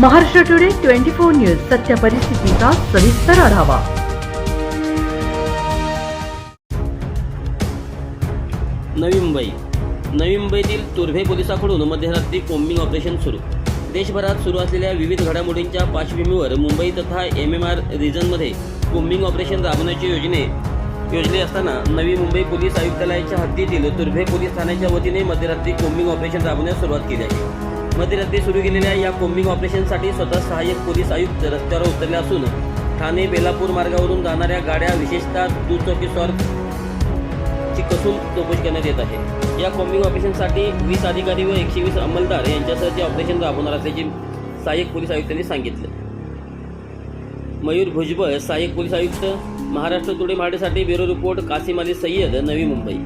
Maharashtra today twenty four news सत्य परिस्थितीचा सविस्तर आढावा. नवी मुंबई. नवी मुंबईतील तुर्भे पोलिसांकडून मध्यरात्री कोम्बिंग ऑपरेशन सुरू. देशभरात सुरू असलेल्या विविध घडामोडींच्या पार्श्वभूमीवर मुंबई तथा एम एम आर रिजनमध्ये कोम्बिंग ऑपरेशन राबवण्याची योजने योजले असताना नवी मुंबई पोलीस आयुक्तालयाच्या हद्दीतील तुर्भे पोलीस ठाण्याच्या वतीने मध्यरात्री कोम्बिंग ऑपरेशन राबवण्यास सुरुवात केली आहे. मध्यरात्री सुरू केलेल्या या कोम्बिंग ऑपरेशनसाठी स्वतः सहाय्यक पोलीस आयुक्त रस्त्यावर उतरले असून ठाणे बेलापूर मार्गावरून जाणाऱ्या गाड्या विशेषतः दुचौकीस्वार ची कसून चौकशी करण्यात येत आहे. या कॉम्बिंग ऑपरेशनसाठी वीस अधिकारी व एकशे वीस अंमलदार यांच्यासह ते ऑपरेशन राबवणार असल्याचे सहाय्यक पोलीस आयुक्तांनी सांगितलं. मयूर भुजबळ सहाय्यक पोलीस आयुक्त महाराष्ट्र टुडे मराठीसाठी ब्युरो रिपोर्ट कासिम अली सय्यद नवी मुंबई.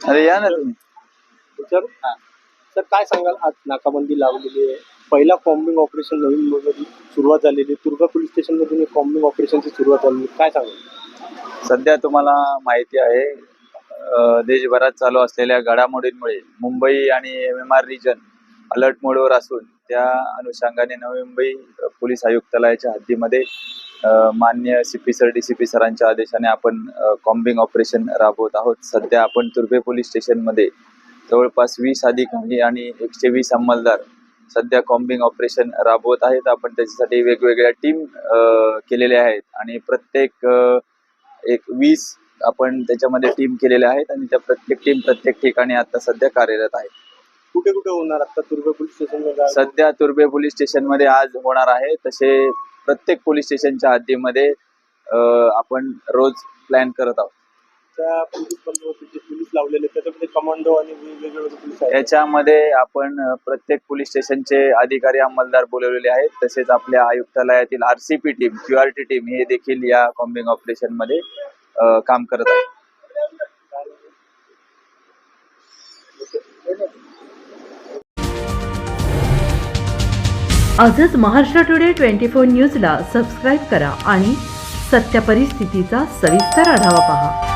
अरे या ना तुम्ही सर सर काय सांगाल? आज नाकाबंदी लावलेली आहे. पहिला कॉम्बिंग ऑपरेशन नवीन मुंबईमध्ये सुरुवात झालेली. तुर्भा पोलीस स्टेशनमधून कॉम्बिंग ऑपरेशनची सुरुवात झालेली. काय सांगाल? सध्या तुम्हाला माहिती आहे देशभरात चालू असलेल्या घडामोडींमुळे मुंबई आणि M M R region alert मोडवर असून त्या अनुषंगाने नवी मुंबई पोलीस आयुक्तालयाच्या हद्दीमध्ये मान्य C P sir D C P सरांच्या आदेशाने आपण कॉम्बिंग ऑपरेशन राबवत आहोत. सध्या आपण तुर्भे पोलीस स्टेशनमध्ये जवळपास वीस अधिकारी आणि एकशे वीस अंमलदार सध्या कॉम्बिंग ऑपरेशन राबवत आहेत. आपण त्याच्यासाठी वेगवेगळ्या टीम केलेल्या आहेत. आणि प्रत्येक एक वीस आपण त्याच्यामध्ये टीम केलेल्या आहेत आणि त्या प्रत्येक टीम प्रत्येक ठिकाणी आता सध्या कार्यरत आहे कुठे कुठे होणार आता तुर्भा पोलीस स्टेशनमध्ये सध्या तुर्बे पोलीस स्टेशनमध्ये आज होणार आहे. तसे प्रत्येक पोलीस स्टेशनच्या हद्दीमध्ये आपण रोज प्लॅन करत आहोत. त्या पोलीस बंदोबस्त जे पोलीस लावलेले आहेत, त्याच्यामध्ये कमांडो आणि वेगवेगळे पोलीस आहेत. याच्यामध्ये आपण अं, प्रत्येक पोलीस स्टेशनचे अधिकारी अंमलदार बोलवलेले आहेत. तसेच आपल्या आयुक्तालयातील R C P team Q R T team हे देखील या कॉम्बिंग ऑपरेशनमध्ये अं, काम करत आहे आजच महाराष्ट्र टुडे ट्वेंटी फोर न्यूजला सबस्क्राईब करा आणि सत्य परिस्थितीचा सविस्तर आढावा पहा.